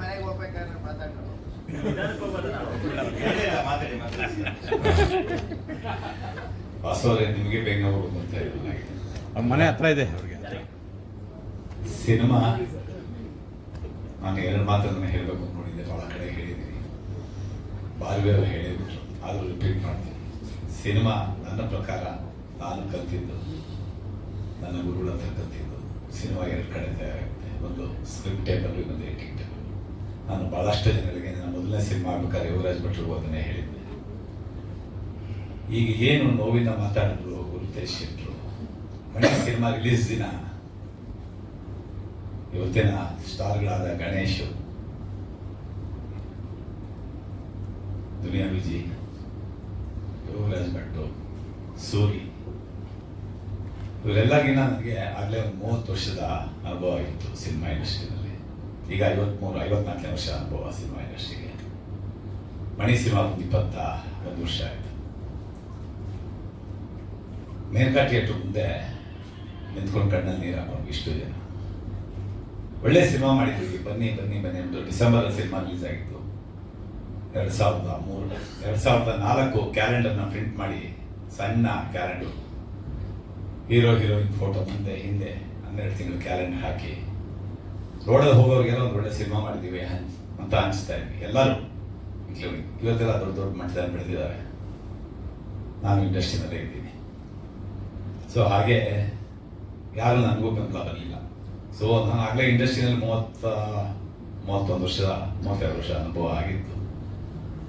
ಮನೆಗೆ ಹೋಗ್ಬೇಕಾದ್ರೆ ಮಾತಾಡೋದು ನಿಮಗೆ ಬೆಂಗಳೂರು ಅಂತ. ಅವ್ರ ಮನೆ ಹತ್ರ ಇದೆ ಅವ್ರಿಗೆ. ಸಿನಿಮಾ ನಾನು ಎರಡು ಮಾತನ್ನು ಹೇಳಬೇಕು ಅಂತ ನೋಡಿದ್ದೆ ಭಾಳ ಕಡೆ ಹೇಳಿದ್ದೀನಿ. ಬಾಲ್ವೆ ಅವರು ಹೇಳಿದ್ರು ಆದರೂ ರಿಪೀಟ್ ಮಾಡ್ತೀನಿ. ಸಿನಿಮಾ ನನ್ನ ಪ್ರಕಾರ ನಾನು ಕಲ್ತಿದ್ದು ನನ್ನ ಗುರುಗಳ ಹತ್ರ ಕಲ್ತಿದ್ದು. ಸಿನಿಮಾ ಎರಡು ಕಡೆ ತಯಾರಾಗುತ್ತೆ. ಒಂದು ಸ್ಕ್ರಿಪ್ಟ್ ಟೇಬಲ್ ಇನ್ನೊಂದು ಎಡಿಟಿಂಗ್ ಟೇಬಲ್ ನಾನು ಭಾಳಷ್ಟು ಜನರಿಗೆ ನನ್ನ ಮೊದಲನೇ ಸಿನಿಮಾ ಆಗ್ಬೇಕಾದ್ರೆ ಯುವರಾಜ್ ಭಟ್ರು ಅದನ್ನೇ ಹೇಳಿದ್ದೆ. ಈಗ ಏನು ನೋವಿನ ಮಾತಾಡಿದ್ರು ಗುರುತೇಶ್ ಶೆಟ್ರು? ಮನೆ ಸಿನಿಮಾ ರಿಲೀಸ್ ದಿನ. ಇವತ್ತಿನ ಸ್ಟಾರ್ಗಳಾದ ಗಣೇಶ್, ದುನಿಯಾ ವಿಜಿ, ಯುವರಾಜ್ ಭಟ್ಟು, ಸೂರಿ. ಇವರೆಲ್ಲಾಗಿನ ನನಗೆ ಆಗಲೇ ಮೂವತ್ತು ವರ್ಷದ ಅನುಭವ ಇತ್ತು ಸಿನಿಮಾ ಇಂಡಸ್ಟ್ರಿನಲ್ಲಿ. ಈಗ ಐವತ್ಮೂರು, ಐವತ್ನಾಲ್ಕನೇ ವರ್ಷ ಅನುಭವ ಸಿನಿಮಾ ಇಂಡಸ್ಟ್ರಿಗೆ. ಮಣಿ ಸಿನಿಮಾ ಒಂದು ಇಪ್ಪತ್ತ ಒಂದು ವರ್ಷ ಆಯಿತು. ಮೇಲ್ಕಾ ಥಿಯೇಟ್ರ್ ಮುಂದೆ ನಿಂತ್ಕೊಂಡು ಕಣ್ಣಲ್ಲಿ ನೀರು ಹಾಕೊಂಡು ಇಷ್ಟು ಜನ. ಒಳ್ಳೆ ಸಿನಿಮಾ ಮಾಡಿದ್ವಿ ಬನ್ನಿ ಬನ್ನಿ ಬನ್ನಿ ಅಂತ ಡಿಸೆಂಬರ್ ಸಿನಿಮಾ ರಿಲೀಸ್ ಆಗಿತ್ತು. ಎರಡು ಸಾವಿರದ ಮೂರು, ಎರಡು ಸಾವಿರದ ನಾಲ್ಕು ಕ್ಯಾಲೆಂಡರ್ನ ಪ್ರಿಂಟ್ ಮಾಡಿ ಸಣ್ಣ ಕ್ಯಾಲೆಂಡರ್. ಹೀರೋ, ಹೀರೋಯಿನ್ ಫೋಟೋ ಮುಂದೆ, ಹಿಂದೆ ಹನ್ನೆರಡು ತಿಂಗಳು ಕ್ಯಾಲೆಂಡರ್ ಹಾಕಿ ರೋಡಲ್ಲಿ ಹೋಗೋರಿಗೆಲ್ಲ ಒಂದು ಒಳ್ಳೆ ಸಿನಿಮಾ ಮಾಡಿದ್ದೀವಿ ಅಂತ ಅನಿಸ್ತಾ ಇದ್ವಿ ಎಲ್ಲರೂ, including ಇವತ್ತೆಲ್ಲ ದೊಡ್ಡ ದೊಡ್ಡ ಮಟ್ಟದಲ್ಲಿ ಬೆಳೆದಿದ್ದಾರೆ. ನಾನು ಇಂಡಸ್ಟ್ರಿನಲ್ಲೇ ಇದ್ದೀನಿ. ಸೊ ಹಾಗೆ ಯಾರು ನನಗೂ ಬೆಂಬಲ ಬರಲಿಲ್ಲ. ಸೊ ನಾನು ಆಗಲೇ ಇಂಡಸ್ಟ್ರಿನಲ್ಲಿ ಮೂವತ್ತ, ಮೂವತ್ತೊಂದು ವರ್ಷದ ಮೂವತ್ತೆರಡು ವರ್ಷ ಅನುಭವ ಆಗಿತ್ತು.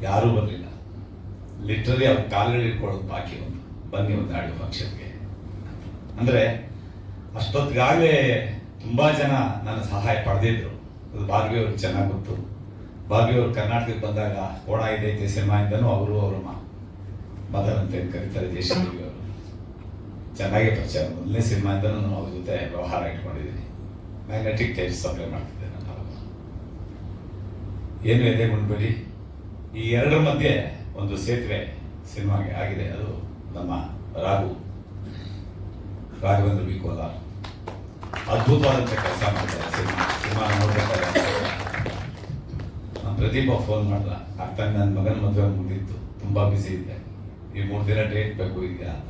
ಯಾರೂ ಬರಲಿಲ್ಲ. ಲಿಟ್ರಲಿ ಅವ್ರ ಕಾಲುಗಳು ಇಟ್ಕೊಳ್ಳೋದು ಬಾಕಿ ಒಂದು ಬನ್ನಿ ಒಂದು ಆಡಿಯೋ ಫಂಕ್ಷನ್ಗೆ ಅಂದರೆ ಅಷ್ಟೊತ್ತಿಗಾಗಲೇ ತುಂಬ ಜನ ನನ್ನ ಸಹಾಯ ಪಡೆದಿದ್ರು. ಅದು ಭಾರ್ಗವಿ ಅವ್ರಿಗೆ ಚೆನ್ನಾಗಿ ಗೊತ್ತು. ಬಾಬಿಯವರು ಅವರು ಕರ್ನಾಟಕಕ್ಕೆ ಬಂದಾಗ ಕೋಣ ಇದೈತೆ ಸಿನಿಮಾಯಿಂದನೂ ಅವರು ಅವರು ಮದನ್ ಅಂತ ಕರೀತಾರೆ ಜಯಶ್ರೀ ಅವರು. ಚೆನ್ನಾಗಿ ಪರಿಚಯ ಮೊದಲನೇ ಸಿನಿಮಾಯಿಂದನೂ ನಾನು ಅವ್ರ ಜೊತೆ ವ್ಯವಹಾರ ಇಟ್ಕೊಂಡಿದ್ದೀನಿ ಮ್ಯಾಗ್ನೆಟಿಕ್ ಟೈಪ್ಸ್ ಸಪ್ಲೈ ಮಾಡ್ತಿದ್ದೆ ನನ್ನ ಅವಾಗ. ಏನು ಎದೆ ಮುಂಡ್ಬೇಡಿ ಈ ಎರಡರ ಮಧ್ಯೆ ಒಂದು ಸೇತುವೆ ಸಿನಿಮಾಗೆ ಆಗಿದೆ. ಅದು ನಮ್ಮ ರಾಘು. ರಾಘವೇಂದ್ರ ಬಿ ಕೋಲಾರ್ ಅದ್ಭುತವಾದಂಥ ಕೆಲಸ ಮಾಡ್ತಾರೆ. ಸಿನಿಮಾ ಸಿನಿಮಾ ನೋಡ್ಬೇಕಾದ್ರೆ. ನಾನು ಪ್ರದೀಪ ಫೋನ್ ಮಾಡ್ದ. ಆಗ್ತಾನೆ ನನ್ನ ಮಗನ ಮದುವೆ ಮುಗಿದಿತ್ತು ತುಂಬ ಬಿಸಿ ಇದ್ದೆ. ಈ ಮೂರು ದಿನ ಡೇಟ್ ಬೇಕು ಇದೆಯಾ ಅಂತ.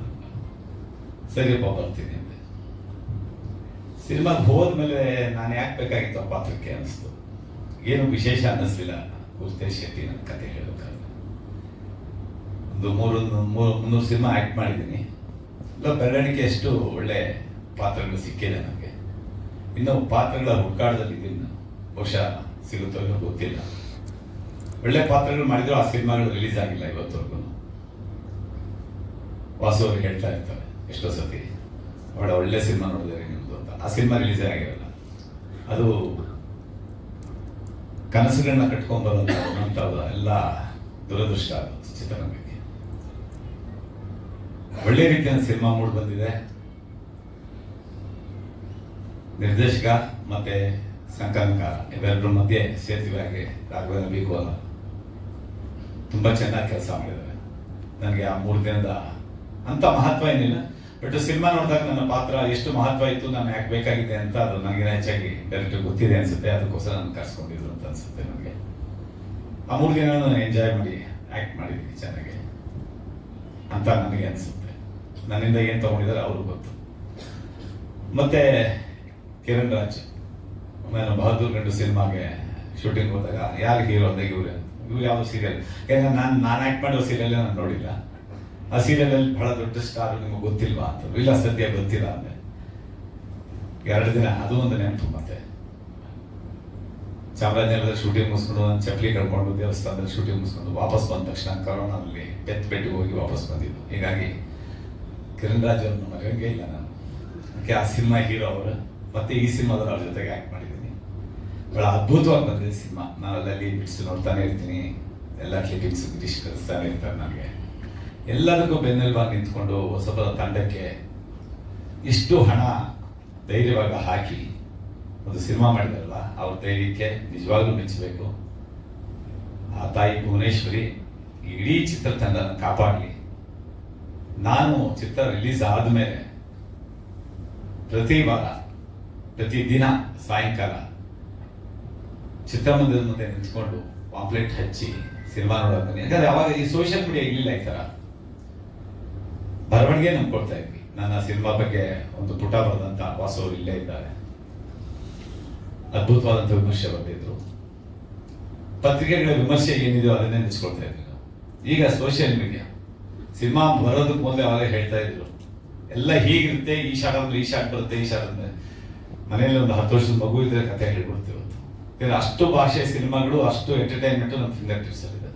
ಸರಿಯಪ್ಪ ಬರ್ತೀನಿ ಅಂದೆ. ಸಿನಿಮಾಗೆ ಹೋದ್ಮೇಲೆ ನಾನು ಯಾಕೆ ಬೇಕಾಗಿತ್ತು ಆ ಪಾತ್ರಕ್ಕೆ ಅನಿಸ್ತು ಏನು ವಿಶೇಷ ಅನ್ನಿಸ್ಲಿಲ್ಲ. ಗುರುತೇಶ್ ಶೆಟ್ಟಿ ನನ್ನ ಕತೆ ಹೇಳಬೇಕಾದ್ರೆ. ಒಂದು ಮೂರು ಮೂರು, ಮುನ್ನೂರು ಸಿನಿಮಾ ಆ್ಯಕ್ಟ್ ಮಾಡಿದ್ದೀನಿ. ಇಲ್ಲ ಬೆರಳಿಕೆ ಎಷ್ಟು ಒಳ್ಳೆ ಪಾತ್ರಗಳು ಸಿಕ್ಕಿದೆ ನನಗೆ ಇನ್ನು ಪಾತ್ರಗಳ ಹುಡುಕಾಟದಲ್ಲಿ ಇದ್ದೀನಿ ನಾನು. ಬಹುಶಃ ಸಿಗುತ್ತೋ ಇಲ್ಲೋ ಗೊತ್ತಿಲ್ಲ. ಒಳ್ಳೆ ಪಾತ್ರಗಳು ಮಾಡಿದ್ರು ಆ ಸಿನಿಮಾಗಳು ರಿಲೀಸ್ ಆಗಿಲ್ಲ ಇವತ್ತವರೆಗೂ. ವಾಸು ಅವ್ರಿಗೆ ಹೇಳ್ತಾ ಇರ್ತಾರೆ ಎಷ್ಟೋ ಸತಿ ಅವಳ ಒಳ್ಳೆ ಸಿನಿಮಾ ನೋಡಿದರೆ ನಿಮ್ಮದು ಅಂತ. ಆ ಸಿನಿಮಾ ರಿಲೀಸ್ ಆಗಿರಲ್ಲ. ಅದು ಕನಸುಗಳನ್ನ ಕಟ್ಕೊಂಡ್ ಅನ್ನೋಂಥದ್ದು ಎಲ್ಲ ದುರದೃಷ್ಟ ಅದು ಚಿತ್ರರಂಗಕ್ಕೆ. ಒಳ್ಳೆ ರೀತಿಯ ಸಿನಿಮಾ ಮೂಡ್ ಬಂದಿದೆ. ನಿರ್ದೇಶಕ ಮತ್ತೆ ಸಂಕಲಂಕ ಇವೆರಡರ ಮಧ್ಯೆ ಸೇತುವೆಯಾಗಿ ರಾಘವೇಂದ್ರ ಅಲ್ಲ ತುಂಬಾ ಚೆನ್ನಾಗಿ ಕೆಲಸ ಮಾಡಿದ್ದಾರೆ. ನನಗೆ ಆ ಮೂರು ದಿನದ ಅಂತ ಮಹತ್ವ ಏನಿಲ್ಲ. ಬಟ್ ಸಿನಿಮಾ ನೋಡಿದಾಗ ನನ್ನ ಪಾತ್ರ ಎಷ್ಟು ಮಹತ್ವ ಇತ್ತು, ನಾನು ಯಾಕೆ ಬೇಕಾಗಿದೆ ಅಂತ ಅದು ನನಗೆ ಹೆಚ್ಚಾಗಿ ಡೈರೆಕ್ಟ್ ಗೊತ್ತಿದೆ ಅನ್ಸುತ್ತೆ. ಅದಕ್ಕೋಸ್ಕರ ನಾನು ಕರ್ಸ್ಕೊಂಡಿದ್ರು ಅಂತ ಅನ್ಸುತ್ತೆ ನನಗೆ. ಆ ಮೂರು ದಿನ ನಾನು ಎಂಜಾಯ್ ಮಾಡಿ ಆಕ್ಟ್ ಮಾಡಿದ್ದೀನಿ ಚೆನ್ನಾಗಿ. ಅಂತ ನನಗೆ ಅನ್ಸುತ್ತೆ. ನನ್ನಿಂದ ಏನು ತಗೊಂಡಿದ್ದಾರೆ ಅವ್ರಿಗೆ ಗೊತ್ತು. ಮತ್ತೆ ಕಿರಣ್ ರಾಜ್, ನಾನು ಬಹದ್ದೂರ್ ಗಂಡು ಸಿನಿಮಾಗೆ ಶೂಟಿಂಗ್ ಹೋದಾಗ, ಯಾರು ಹೀರೋ ಅಂದಾಗ ಇವ್ರೆ? ಇವ್ರು ಯಾವ ಸೀರಿಯಲ್ ಯಾಕಂದ್ರೆ ನಾನು ನಾನು ಆ್ಯಕ್ಟ್ ಮಾಡೋ ಸೀರಿಯಲ್ ನಾನು ನೋಡಿಲ್ಲ. ಆ ಸೀರಿಯಲಲ್ಲಿ ಬಹಳ ದೊಡ್ಡ ಸ್ಟಾರ್ ನಿಮಗೆ ಗೊತ್ತಿಲ್ವಾ ಅಂತ. ಇಲ್ಲ, ಸದ್ಯ ಗೊತ್ತಿಲ್ಲ ಅಂದ್ರೆ. ಎರಡು ದಿನ, ಅದು ಒಂದು ನೆನಪು ಮತ್ತೆ. ಚಾಮರಾಜನಗರದ ಶೂಟಿಂಗ್ ಮುಗಿಸ್ಕೊಂಡು ನಾನು ಚಪ್ಪಲಿ ಕಳ್ಕೊಂಡು ದೇವಸ್ಥಾನದಲ್ಲಿ ಶೂಟಿಂಗ್ ಮುಗಿಸ್ಕೊಂಡು ವಾಪಸ್ ಬಂದ ತಕ್ಷಣ ಕರೋನಾದಲ್ಲಿ ಡೆತ್ ಬೆಡ್ಗೆ ಹೋಗಿ ವಾಪಸ್ ಬಂದಿದ್ದು. ಹೀಗಾಗಿ ಕಿರಣ್ ರಾಜ್ ಅವ್ರನ್ನ ಮರೆಯೋಂಗೇ ಇಲ್ಲ ನಾನು. ಆ ಸಿನಿಮಾ ಹೀರೋ ಅವರು? ಮತ್ತೆ ಈ ಸಿನಿಮಾದಲ್ಲಿ ಅವ್ರ ಜೊತೆಗೆ ಆ್ಯಕ್ಟ್ ಮಾಡಿದ್ದೀನಿ. ಬಹಳ ಅದ್ಭುತವಾಗಿ ಬಂದಿದೆ ಸಿನಿಮಾ. ನಾನು ಅಲ್ಲಲ್ಲಿ ಬಿಡಿಸಿ ನೋಡ್ತಾನೆ ಇರ್ತೀನಿ. ಎಲ್ಲ ಕ್ಲಿಪಿಂಗ್ಸ್ ಗಿರೀಶ್ ಕಲಿಸ್ತಾನೆ ಇರ್ತಾರೆ ನನಗೆ. ಎಲ್ಲದಕ್ಕೂ ಬೆನ್ನೆಲುಬಾಗಿ ನಿಂತ್ಕೊಂಡು ಹೊಸಬರ ತಂಡಕ್ಕೆ ಇಷ್ಟು ಹಣ ಧೈರ್ಯವಾಗಿ ಹಾಕಿ ಒಂದು ಸಿನಿಮಾ ಮಾಡಿದಾರಲ್ಲ ಅವ್ರ ಧೈರ್ಯಕ್ಕೆ ನಿಜವಾಗ್ಲೂ ಮೆಚ್ಚಬೇಕು ಆ ತಾಯಿ ಭುವನೇಶ್ವರಿ ಇಡೀ ಚಿತ್ರತಂಡನ ಕಾಪಾಡಲಿ. ನಾನು ಚಿತ್ರ ರಿಲೀಸ್ ಆದಮೇಲೆ ಪ್ರತಿ ವಾರ ಪ್ರತಿ ದಿನ ಸಾಯಂಕಾಲ ಚಿತ್ರಮಂದಿರದ ಮುಂದೆ ನಿಂತ್ಕೊಂಡು ಪಾಂಪ್ಲೆಟ್ ಹಚ್ಚಿ ಸಿನಿಮಾ ನೋಡೋಕೆ ಬನ್ನಿ. ಯಾಕಂದ್ರೆ ಅವಾಗ ಈ ಸೋಷಿಯಲ್ ಮೀಡಿಯಾ ಇರಲಿಲ್ಲ ಈ ಥರ ಬರವಣಿಗೆ ನಂಬ್ಕೊಳ್ತಾ ಇದ್ವಿ. ನನ್ನ ಸಿನಿಮಾ ಬಗ್ಗೆ ಒಂದು ಪುಟ ಬರೆದಂತ ವಾಸು ಅವರು ಇಲ್ಲೇ ಇದ್ದಾರೆ. ಅದ್ಭುತವಾದಂಥ ವಿಮರ್ಶೆ ಬರೆದಿದ್ರು ಪತ್ರಿಕೆಗಳ ವಿಮರ್ಶೆ ಏನಿದೆಯೋ ಅದನ್ನೇ ನೆನೆಸ್ಕೊಳ್ತಾ ಇದ್ವಿ ಈಗ ಸೋಷಿಯಲ್ ಮೀಡಿಯಾ ಸಿನಿಮಾ ಬರೋದಕ್ಕೆ ಮೊದಲೇ ಅವಾಗ ಹೇಳ್ತಾ ಇದ್ರು. ಎಲ್ಲ ಹೀಗಿರುತ್ತೆ, ಈ ಶಾಟ್ ಅಂದ್ರೆ ಈ ಶಾಟ್ ಬರುತ್ತೆ, ಈ ಶಾಟ್ ಅಂದ್ರೆ ಮನೆಯಲ್ಲಿ ಒಂದು ಹತ್ತು ವರ್ಷದ ಮಗು ಇದ್ರೆ ಕತೆ ಹೇಳ್ಬಿಡ್ತೀವಿ ಇವತ್ತು ಯಾಕಂದ್ರೆ ಅಷ್ಟು ಭಾಷೆ ಸಿನಿಮಾಗಳು, ಅಷ್ಟು ಎಂಟರ್ಟೈನ್ಮೆಂಟ್ ನಮ್ಮ ಫಿಂಗರ್ ಟಿಪ್ಸ್ ಇದೆ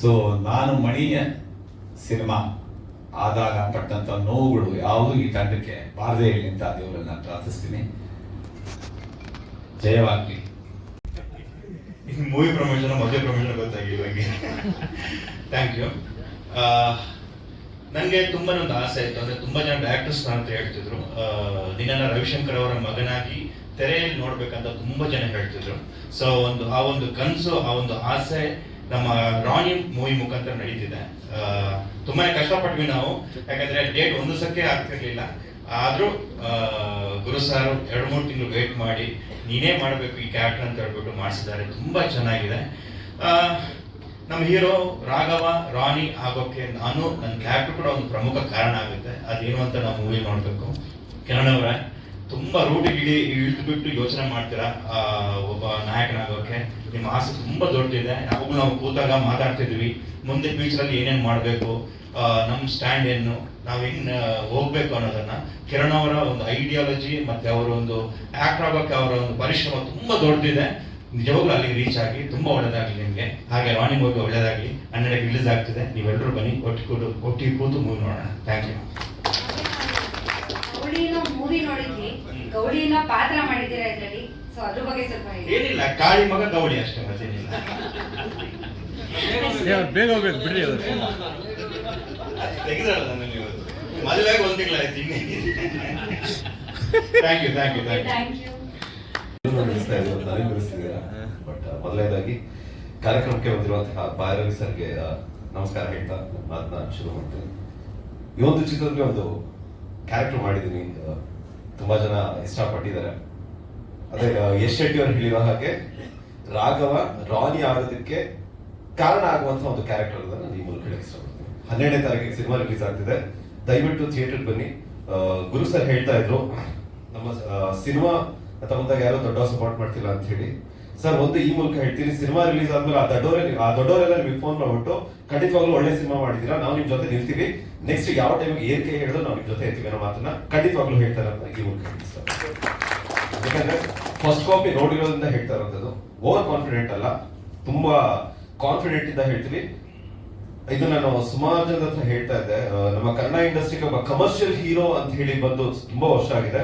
ಸೊ ನಾನು ಮಣಿಯ ಸಿನಿಮಾ ಆದಾಗ ಪಟ್ಟಂತ ನೋವುಗಳು ಯಾವುದು ಈ ತಂಡಕ್ಕೆ ಬಾರದೇ ಇರಲಿ ಅಂತ ದೇವರಲ್ಲಿ ನಾನು ಪ್ರಾರ್ಥಿಸ್ತೀನಿ. ಜಯವಾಗ್ಲಿ. ಮೂವಿ ಪ್ರಮೋಷನ್ ಮದುವೆ ಪ್ರಮೋಷನ್ ಗೊತ್ತಾಗಿಲ್ಲ ಥ್ಯಾಂಕ್ ಯು ನನಗೆ ತುಂಬಾ ಒಂದು ಆಸೆ ಇತ್ತು ಅಂದ್ರೆ ತುಂಬಾ ಜನ ಡೈರೆಕ್ಟರ್ಸ್ ಅಂತ ಹೇಳ್ತಿದ್ರು. ನಿನ್ನ ರವಿಶಂಕರ್ ಅವರ ಮಗನಾಗಿ ತೆರೆಯಲ್ಲಿ ನೋಡ್ಬೇಕಂತ ತುಂಬಾ ಜನ ಹೇಳ್ತಿದ್ರು. ಸೊ ಒಂದು ಆ ಒಂದು ಕನಸು ಆ ಒಂದು ಆಸೆ ನಮ್ಮ ರಾಣಿ ಮೂವಿ ಮುಖಾಂತರ ನಡೀತಿದೆ. ತುಂಬಾ ಕಷ್ಟಪಟ್ವಿ ನಾವು. ಯಾಕಂದ್ರೆ ಡೇಟ್ ಒಂದು ಸಕ್ಕೆ ಆಗ್ತಿರ್ಲಿಲ್ಲ. ಆದ್ರೂ ಆ, ಗುರು ಸರ್ ಎರಡು ಮೂರು ತಿಂಗಳು ವೇಟ್ ಮಾಡಿ ನೀನೇ ಮಾಡಬೇಕು ಈ ಕ್ಯಾರೆಕ್ಟರ್ ಅಂತ ಹೇಳ್ಬಿಟ್ಟು ಮಾಡಿಸಿದ್ದಾರೆ. ತುಂಬಾ ಚೆನ್ನಾಗಿದೆ. ನಮ್ಮ ಹೀರೋ ರಾಘವ, ರಾಣಿ ಆಗೋಕ್ಕೆ ನಾನು, ನನ್ನ ಕ್ಯಾರೆಕ್ಟರ್ ಕೂಡ ಒಂದು ಪ್ರಮುಖ ಕಾರಣ ಆಗುತ್ತೆ. ಅದೇನು ಅಂತ ನಾವು ಮೂವಿ ನೋಡ್ಬೇಕು. ಕಿರಣ್ ಅವರೇ ತುಂಬಾ ರೂಟಿಗೆ ಇಳಿ ಇಳಿದು ಬಿಟ್ಟು ಯೋಚನೆ ಮಾಡ್ತೀರಾ ಒಬ್ಬ ನಾಯಕನಾಗೋಕ್ಕೆ? ನಿಮ್ಮ ಆಸೆ ತುಂಬಾ ದೊಡ್ಡದಿದೆ. ನಾವು ನಾವು ಕೂತಾಗ ಮಾತಾಡ್ತಿದ್ವಿ. ಮುಂದೆ ಫ್ಯೂಚರ್ ಏನೇನು ಮಾಡಬೇಕು ನಮ್ಮ ಸ್ಟ್ಯಾಂಡ್ ಏನು, ನಾವು ಹೆಂಗ್ ಹೋಗ್ಬೇಕು ಅನ್ನೋದನ್ನ. ಕಿರಣ್ ಅವರ ಒಂದು ಐಡಿಯಾಲಜಿ ಮತ್ತೆ ಅವರ ಒಂದು ಆಕ್ಟರ್ ಆಗೋಕ್ಕೆ ಅವರ ಒಂದು ಪರಿಶ್ರಮ ತುಂಬಾ ದೊಡ್ಡದಿದೆ. ನಿಜವಾಗ್ಲೂ ಅಲ್ಲಿಗೆ ರೀಚ್ ಆಗಿ ತುಂಬಾ ಒಳ್ಳೇದಾಗಲಿ ನಿಮಗೆ. ಹಾಗೆ ರಾಣಿ ಮೂವಿ ಒಳ್ಳೇದಾಗಲಿ. ಹನ್ನೆರಡಕ್ಕೆ ರಿಲೀಸ್ ಆಗ್ತಿದೆ. ನೀವೆಲ್ಲರೂ ಬನ್ನಿ ಒಟ್ಟಿಗೆ ಕೂತು ಒಟ್ಟಿಗೆ ಕೂತು ಮೂವಿ ನೋಡೋಣ. ಥ್ಯಾಂಕ್ ಯು ಮೂವಿ ನೋಡಿದ್ವಿ. ಗೌಳಿನ ಪಾತ್ರ ಮಾಡಿದ್ದೀರಾ ಇದ್ರಲ್ಲಿ? ಸೊ ಅದ್ರ ಬಗ್ಗೆ ಸ್ವಲ್ಪ ಏನಿಲ್ಲ ಕಾಳಿ ಮಗ ಗೌಡಿ ಅಷ್ಟೇ ಮತ್ತೇನಿಲ್ಲ. ಬೇಗ ಹೋಗ್ಬೇಕು ಬಿಡ್ರಿ ಅದು. ತೆಗೆದ್ರಲ್ಲ ನನಗೆ ಇವತ್ತು. ಮದುವೆಗೆ ಒಂದು ತಿಂಗಳಾಯ್ತು ಇನ್ನೇನಿದೆ thank you thank you thank you ಮೊದಲನೇದಾಗಿ ಕಾರ್ಯಕ್ರಮಕ್ಕೆ ಬಂದಿರುವಂತಹ ಬಾಯರವಿ ಸರ್ಗೆ ನಮಸ್ಕಾರ ಹೇಳ್ತಾ ಮಾತನ್ನ ಶುರು ಮಾಡ್ತೀನಿ. ಈ ಒಂದು ಚಿತ್ರದಲ್ಲಿ ಒಂದು ಕ್ಯಾರೆಕ್ಟರ್ ಮಾಡಿದ್ದೀನಿ. ತುಂಬಾ ಜನ ಇಷ್ಟಪಟ್ಟಿದ್ದಾರೆ. ಅದೇ ಯಶ್ ಶೆಟ್ಟಿ ಅವರು ಹೇಳಿರೋ ಹಾಗೆ ರಾಘವ ರಾನಿ ಆಗೋದಕ್ಕೆ ಕಾರಣ ಆಗುವಂತಹ ಒಂದು ಕ್ಯಾರೆಕ್ಟರ್ ಅದನ್ನ ಈ ಮೂಲಕ ಹೇಳಕ್ಕೆ ಇಷ್ಟಪಡ್ತೀನಿ. ಹನ್ನೆರಡನೇ ತಾರೀಕಿಗೆ ಸಿನಿಮಾ ರಿಲೀಸ್ ಆಗ್ತಿದೆ. ದಯವಿಟ್ಟು ಥಿಯೇಟರ್ ಬನ್ನಿ. ಗುರು ಸರ್ ಹೇಳ್ತಾ ಇದ್ರು, ನಮ್ಮ ಸಿನಿಮಾ ಅಂತ ಬಂದಾಗ ಯಾರು ದೊಡ್ಡ ಸಪೋರ್ಟ್ ಮಾಡ್ತಿಲ್ಲ ಅಂತ ಹೇಳಿ. ಸರ್, ಒಂದು ಈ ಮೂಲಕ ಹೇಳ್ತೀನಿ, ಸಿನಿಮಾ ರಿಲೀಸ್ ಆದ್ಮೇಲೆ ಆ ದೊಡ್ಡವರೇ ಆ ದೊಡ್ಡವರೆಲ್ಲ ನಿಮಗೆ ಫೋನ್ ಮಾಡ್ಬಿಟ್ಟು, ಖಂಡಿತವಾಗ್ಲೂ ಒಳ್ಳೆ ಸಿನಿಮಾ ಮಾಡಿದೀರಾ ನಾವು ನಿಮ್ ಜೊತೆ ನಿಲ್ತೀವಿ. ನೆಕ್ಸ್ಟ್ ಯಾವ ಟೈಮ್ಗೆ ಏನ್ ಕೈ ಹೇಳಿದ್ರು ನಾವು ನಿಮ್ ಜೊತೆ ಇರ್ತೀವಿ ಅನ್ನೋ ಮಾತನ್ನ ಖಂಡಿತವಾಗ್ಲೂ ಹೇಳ್ತಾರೆ ಈ ಮೂಲಕ ಯಾಕಂದ್ರೆ ಫಸ್ಟ್ ಕಾಪಿ ನೋಡಿರೋದ್ರಿಂದ ಹೇಳ್ತಾ ಇರೋದು ಓವರ್ ಕಾನ್ಫಿಡೆಂಟ್ ಅಲ್ಲ. ತುಂಬಾ ಕಾನ್ಫಿಡೆಂಟ್ ಇಂದ ಹೇಳ್ತೀವಿ. ಇದು ನಾನು ಸುಮಾರು ಜನದ ಹತ್ರ ಹೇಳ್ತಾ ಇದ್ದೆ. ನಮ್ಮ ಕನ್ನಡ ಇಂಡಸ್ಟ್ರಿಗೆ ಒಬ್ಬ ಕಮರ್ಷಿಯಲ್ ಹೀರೋ ಅಂತ ಹೇಳಿ ಬಂದು ತುಂಬಾ ವರ್ಷ ಆಗಿದೆ.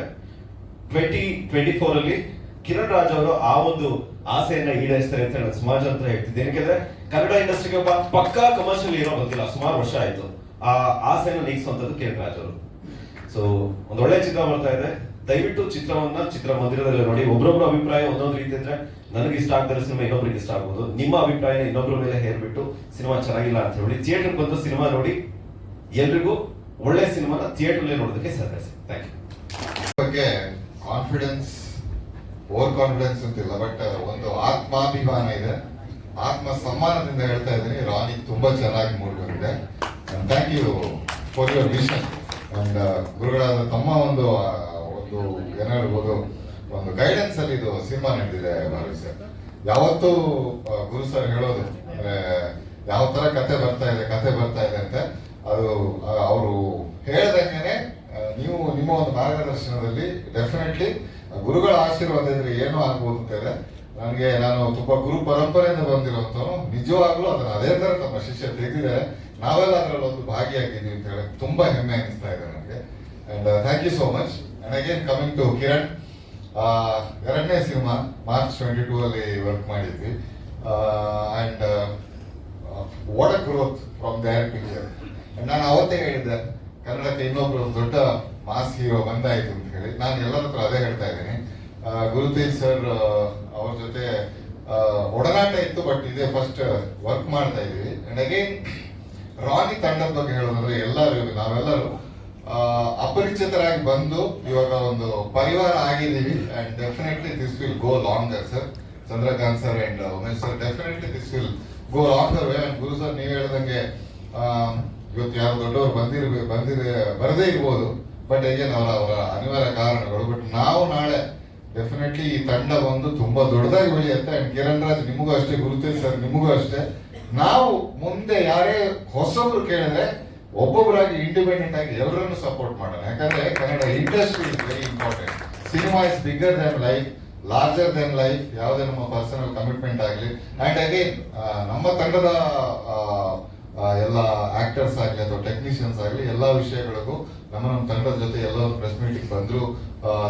ಟ್ವೆಂಟಿ ಟ್ವೆಂಟಿ ಫೋರ್ ಅಲ್ಲಿ ಕಿರಣ್ ರಾಜ್ ಅವರು ಆ ಒಂದು ಆಸೆಯನ್ನ ಈಡೇರಿಸ್ತಾರೆ ಅಂತ ನಾನು ಸುಮಾರು ಜನ ಹತ್ರ ಹೇಳ್ತಿದ್ದೆ. ಏನಕ್ಕೆ ಕನ್ನಡ ಇಂಡಸ್ಟ್ರಿಗೆ ಒಬ್ಬ ಪಕ್ಕಾ ಕಮರ್ಷಿಯಲ್ ಏನೋ ಬಂದಿಲ್ಲ, ಸುಮಾರು ವರ್ಷ ಆಯ್ತು. ಆ ಆಸೆಯನ್ನು ನೀಗಿಸುವಂತದ್ದು ಕೆ. ರಾಜ್ ಅವರು. ಸೊ ಒಂದು ಒಳ್ಳೆ ಚಿತ್ರ ಬರ್ತಾ ಇದೆ. ದಯವಿಟ್ಟು ಚಿತ್ರವನ್ನ ಚಿತ್ರ ಮಂದಿರದಲ್ಲಿ ನೋಡಿ. ಒಬ್ರೊಬ್ರ ಅಭಿಪ್ರಾಯ ಒಂದೊಂದು ರೀತಿ ಇದ್ರೆ ನನಗೆ ಇಷ್ಟ ಆಗ್ತಾರೆ ಸಿನಿಮಾ ಇನ್ನೊಬ್ರಿಗೆ ಇಷ್ಟ ಆಗ್ಬೋದು. ನಿಮ್ಮ ಅಭಿಪ್ರಾಯನ ಇನ್ನೊಬ್ರ ಮೇಲೆ ಹೇರ್ಬಿಟ್ಟು ಸಿನಿಮಾ ಚೆನ್ನಾಗಿಲ್ಲ ಅಂತ ಹೇಳಿ ಥಿಯೇಟರ್ ಬಂದು ಸಿನಿಮಾ ನೋಡಿ. ಎಲ್ರಿಗೂ ಒಳ್ಳೆ ಸಿನಿಮಾನ ಥಿಯೇಟರ್ ನೋಡೋದಕ್ಕೆ ಸಹಕರಿಸಿ. ಥ್ಯಾಂಕ್ ಯು ಬಗ್ಗೆ ಕಾನ್ಫಿಡೆನ್ಸ್ ಓವರ್ ಕಾನ್ಫಿಡೆನ್ಸ್ ಅಂತಿಲ್ಲ ಬಟ್ ಒಂದು ಆತ್ಮಾಭಿಮಾನ ಇದೆ. ಆತ್ಮ ಸಮ್ಮಾನದಿಂದ ಹೇಳ್ತಾ ಇದ್ದೀನಿ, ರಾಣಿ ತುಂಬಾ ಚೆನ್ನಾಗಿ ಮೂಡ್ ಬಂದಿದೆ thank you for your vision and ಗುರುಗಳಾದ ತಮ್ಮ ಒಂದು ಒಂದು ಏನಾಗಿರ್ಬೋದು ಒಂದು ಗೈಡೆನ್ಸ್ ಅಲ್ಲಿ ಇದು ಸಿನಿಮಾ ನಡೆದಿದೆ, ಭಾರತಿ ಸರ್. ಯಾವತ್ತೂ ಗುರು ಸರ್ ಹೇಳೋದು, ಅಂದ್ರೆ, ಯಾವ ತರ ಕತೆ ಬರ್ತಾ ಇದೆ, ಕತೆ ಬರ್ತಾ ಇದೆ ಅಂತ, ಅದು ಅವರು ಹೇಳ್ದಂಗೆನೆ ನೀವು ನಿಮ್ಮ ಒಂದು ಮಾರ್ಗದರ್ಶನದಲ್ಲಿ ಡೆಫಿನೆಟ್ಲಿ ಗುರುಗಳ ಆಶೀರ್ವಾದ ಇದ್ರೆ ಏನೂ ಆಗ್ಬೋದು ಅಂತ ಇದೆ ನನಗೆ ನಾನು ತುಂಬಾ ಗುರು ಪರಂಪರೆಯಿಂದ ಬಂದಿರುವಂತವನು ನಿಜವಾಗ್ಲೂ ಅದನ್ನ ಅದೇ ತರ ತಮ್ಮ ಶಿಷ್ಯ ತೆಗೆದಿದ್ದಾರೆ ನಾವೆಲ್ಲ ಅದರಲ್ಲಿ ಒಂದು ಭಾಗಿಯಾಗಿದ್ದೀವಿ ಅಂತ ಹೇಳಿ ತುಂಬಾ ಹೆಮ್ಮೆ ಅನಿಸ್ತಾ ಇದೆ ನನಗೆ. And thank you so much and again coming to Kiran ಎರಡನೇ ಸಿನಿಮಾ ಮಾರ್ಚ್ ಟ್ವೆಂಟಿ ಟೂ ಅಲ್ಲಿ ವರ್ಕ್ ಮಾಡಿದ್ವಿ. And what a growth from there picture ನಾನು ಅವತ್ತೇ ಹೇಳಿದ್ದೆ, ಕನ್ನಡಕ್ಕೆ ಇನ್ನೊಬ್ರು ದೊಡ್ಡ ಮಾಸ್ ಹೀರೋ ಬಂದಾಯ್ತು ಅಂತ ಹೇಳಿ. ನಾನು ಎಲ್ಲರ ಹತ್ರ ಅದೇ ಹೇಳ್ತಾ ಇದ್ದೀನಿ. ಗುರುತೇಜ್ ಸರ್ ಅವ್ರ ಜೊತೆ ಒಡನಾಟ ಇತ್ತು ಬಟ್ ಇದೇ ಫಸ್ಟ್ ವರ್ಕ್ ಮಾಡ್ತಾ ಇದ್ದೀವಿ. ಅಂಡ್ ಅಗೇನ್ ರಾನಿ ತಂಡದ ಬಗ್ಗೆ ಹೇಳೋದಂದ್ರೆ ಎಲ್ಲರೂ, ನಾವೆಲ್ಲರೂ ಅಪರಿಚಿತರಾಗಿ ಬಂದು ಇವಾಗ ಒಂದು ಪರಿವಾರ ಆಗಿದ್ದೀವಿ. And definitely this will go longer sir Chandrakant sir and Umesh sir definitely this will go long way and Guru sir ನೀವು ಹೇಳ್ದಂಗೆ ಇವತ್ತು ಯಾರು ದೊಡ್ಡವರು ಬಂದಿರ್ಬೇಕು ಬಂದಿರ ಬರದೇ ಇರ್ಬೋದು. ಬಟ್ ಏನ್ ಅವರ ಅವರ ಅನಿವಾರ್ಯ ಕಾರಣಗಳು ಬಟ್ ನಾವು ನಾಳೆ ಡೆಫಿನೆಟ್ಲಿ ಈ ತಂಡ ಬಂದು ತುಂಬಾ ದೊಡ್ಡದಾಗಿ ಬೆಳೆಯುತ್ತೆ. ಅಂಡ್ ಕಿರಣ್ ರಾಜ್ ನಿಮಗೂ ಅಷ್ಟೇ ಗುರುತೇಜ್ ಸರ್ ನಿಮಗೂ ಅಷ್ಟೇ. ನಾವು ಮುಂದೆ ಯಾರೇ ಹೊಸಬ್ರು ಕೇಳಿದ್ರೆ ಒಬ್ಬೊಬ್ಬರಾಗಿ ಇಂಡಿಪೆಂಡೆಂಟ್ ಆಗಿ ಎಲ್ಲರನ್ನು ಸಪೋರ್ಟ್ ಮಾಡೋಣ. ಯಾಕಂದ್ರೆ Kannada industry is very important cinema is bigger than life larger than life ಯಾವುದೇ ನಮ್ಮ ಪರ್ಸನಲ್ ಕಮಿಟ್ಮೆಂಟ್ ಆಗಲಿ. ಅಂಡ್ ಅಗೇನ್ ನಮ್ಮ ತಂಡದ ಎಲ್ಲ ಆಕ್ಟರ್ಸ್ ಆಗಲಿ ಅಥವಾ ಟೆಕ್ನಿಷಿಯನ್ಸ್ ಆಗಲಿ ಎಲ್ಲ ವಿಷಯಗಳಿಗೂ ನಮ್ಮ ನಮ್ಮ ತಂಡದ ಜೊತೆ ಎಲ್ಲರೂ ಪ್ರೆಸ್ ಮೀಟಿಂಗ್ ಬಂದ್ರು.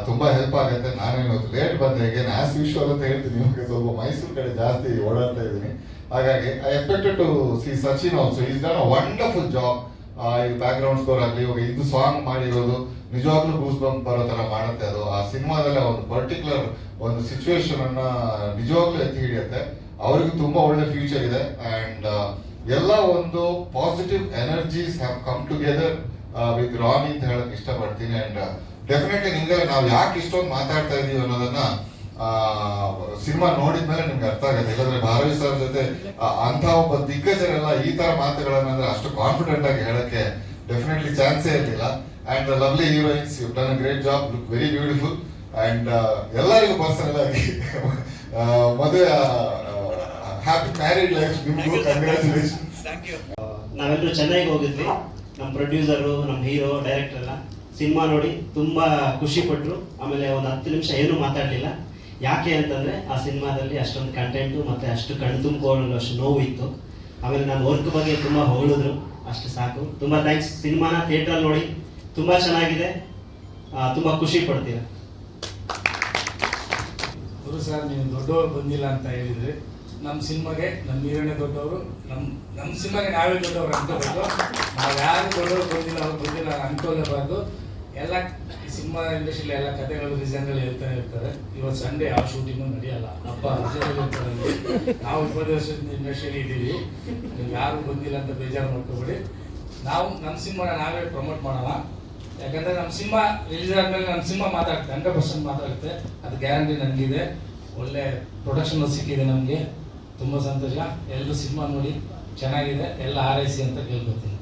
ತುಂಬಾ ಹೆಲ್ಪ್ ಆಗುತ್ತೆ. ನಾನೇನು ಲೇಟ್ ಬಂದೆ ಹೇಗೆ ಆಸ್ ಯೂಶುವಲ್ ಅಂತ ಹೇಳ್ತೀನಿ ನಿಮಗೆ. ಸ್ವಲ್ಪ ಮೈಸೂರು ಕಡೆ ಜಾಸ್ತಿ ಓಡಾಡ್ತಾ ಇದ್ದೀನಿ. ಹಾಗಾಗಿ I expected to see Sachin also is done a wonderful job ಈ ಬ್ಯಾಕ್ ಗ್ರೌಂಡ್ ಸ್ಕೋರ್ ಆಗಲಿ, ಇವಾಗ ಇದು ಸಾಂಗ್ ಮಾಡಿರೋದು, ನಿಜವಾಗ್ಲೂ ಗೂಸ್ ಬಂಪ್ ಬರೋ ತರ ಮಾಡುತ್ತೆ ಅದು. ಆ ಸಿನಿಮಾದಲ್ಲಿ ಒಂದು ಪರ್ಟಿಕ್ಯುಲರ್ ಒಂದು ಸಿಚುವೇಶನ್ ಅನ್ನ ನಿಜವಾಗ್ಲೂ ಎತ್ತಿ ಹಿಡಿಯುತ್ತೆ. ಅವರಿಗೂ ತುಂಬಾ ಒಳ್ಳೆ ಫ್ಯೂಚರ್ ಇದೆ. ಅಂಡ್ ಎಲ್ಲ ಒಂದು positive energies have come together with Rani ಅಂತ ಹೇಳಕ್ ಇಷ್ಟಪಡ್ತೀನಿ. ಅಂಡ್ ಡೆಫಿನೆಟ್ಲಿ ನಿಮ್ಗೆ ನಾವು ಯಾಕೆ ಇಷ್ಟೊಂದು ಮಾತಾಡ್ತಾ ಇದೀವಿ ಅನ್ನೋದನ್ನ ಸಿನಿಮಾ ನೋಡಿದ್ಮೇಲೆ ನಿಮ್ಗೆ ಅರ್ಥ ಆಗುತ್ತೆ. ಇಲ್ಲಾಂದ್ರೆ ಭಾರವಿ ಸರ್ ಜೊತೆ ಅಂತ ಒಬ್ಬ ದಿಗ್ಗಜರೆಲ್ಲ ಈ ತರ ಮಾತುಗಳನ್ನ ಅಂದ್ರೆ ಅಷ್ಟು ಕಾನ್ಫಿಡೆಂಟ್ ಆಗಿ ಹೇಳಕ್ಕೆ ಡೆಫಿನೆಟ್ಲಿ ಚಾನ್ಸೇ ಇರಲಿಲ್ಲ. And lovely heroines you done great job look very beautiful and ಎಲ್ಲರಿಗೂ ಪರ್ಸನಲ್ ಆಗಿ ಮದುವೆ ಹ್ಯಾಪಿ ಮ್ಯಾರೇಜ್ ಲೈಫ್ ನಿಮಗೂ ಕಂಗ್ರ್ಯಾಚುಲೇಷನ್ ನಾವೆಲ್ಲರೂ ಚೆನ್ನೈಗೆ ಹೋಗಿದ್ವಿ. ನಮ್ಮ ಪ್ರೊಡ್ಯೂಸರು ನಮ್ಮ ಹೀರೋ ಡೈರೆಕ್ಟರ್ ಎಲ್ಲ. ಸಿನಿಮಾ ನೋಡಿ ತುಂಬ ಖುಷಿ ಪಟ್ಟರು ಆಮೇಲೆ ಒಂದು ಹತ್ತು ನಿಮಿಷ ಏನೂ ಮಾತಾಡಲಿಲ್ಲ. ಯಾಕೆ ಅಂತಂದರೆ ಆ ಸಿನಿಮಾದಲ್ಲಿ ಅಷ್ಟೊಂದು ಕಂಟೆಂಟು ಮತ್ತು ಅಷ್ಟು ಕಣ್ ತುಂಬಿಕೊಳ್ಳಲು ಅಷ್ಟು ನೋವು ಇತ್ತು ಆಮೇಲೆ ನಾನು ವರ್ಕ್ ಬಗ್ಗೆ ತುಂಬ ಹೊಗಳಿದ್ರು. ಅಷ್ಟು ಸಾಕು. ತುಂಬ ಥ್ಯಾಂಕ್ಸ್ ಸಿನಿಮಾನ ಥಿಯೇಟ್ರಲ್ಲಿ ನೋಡಿ ತುಂಬ ಚೆನ್ನಾಗಿದೆ. ತುಂಬ ಖುಷಿ ಪಡ್ತೀರ. ಗುರು ಸರ್ ನೀವು ದೊಡ್ಡವರು ಬಂದಿಲ್ಲ ಅಂತ ಹೇಳಿದ್ರಿ ನಮ್ಮ ಸಿನಿಮಾಗೆ ನಮ್ಮ ಹೀರೋನೇ ದೊಡ್ಡವರು ನಮ್ಮ ನಮ್ಮ ಸಿನಿಮಾಗೆ ನಾವೇ ದೊಡ್ಡವರು ಅನ್ಕೋಬೇಕು ನಾವು ಯಾರು ದೊಡ್ಡವರು ಬಂದಿಲ್ಲ ಅವ್ರು ಬಂದಿಲ್ಲ ಅನ್ಕೋಲೇಬಾರ್ದು ಎಲ್ಲ ಸಿನಿಮಾ ಇಂಡಸ್ಟ್ರಿಲಿ ಎಲ್ಲ ಕಥೆಗಳು ರೀಸನ್ಗಳು ಇರ್ತಾನೆ ಇರ್ತಾರೆ ಇವತ್ತು ಸಂಡೇ ಯಾವ ಶೂಟಿಂಗು ನಡೆಯಲ್ಲ. ಹಬ್ಬ ಇರ್ತಾರೆ. ನಾವು ಇಪ್ಪತ್ತು ವರ್ಷ ಇಂಡಸ್ಟ್ರಿಯಲ್ಲಿ ಇದ್ದೀವಿ ನೀವು ಯಾರು ಬಂದಿಲ್ಲ ಅಂತ ಬೇಜಾರು ಮಾಡ್ಕೋಬೇಡಿ. ನಾವು ನಮ್ಮ ಸಿನಿಮಾನ ನಾವೇ ಪ್ರಮೋಟ್ ಮಾಡೋಣ. ಯಾಕಂದ್ರೆ ನಮ್ಮ ಸಿನಿಮಾ ರಿಲೀಸ್ ಆದ್ಮೇಲೆ ನಮ್ಮ ಸಿನಿಮಾ ಮಾತಾಡುತ್ತೆ ಹಂಡ್ರೆಡ್ ಪರ್ಸೆಂಟ್ ಮಾತಾಡುತ್ತೆ. ಅದು ಗ್ಯಾರಂಟಿ ನನಗಿದೆ. ಒಳ್ಳೆ ಪ್ರೊಡಕ್ಷನ್ ಸಿಕ್ಕಿದೆ ನಮಗೆ. ತುಂಬ ಸಂತೋಷ. ಎಲ್ಲರೂ ಸಿನಿಮಾ ನೋಡಿ ಚೆನ್ನಾಗಿದೆ. ಎಲ್ಲ ಆರೈಸಿ ಅಂತ ಕೇಳ್ಕೊತೀನಿ.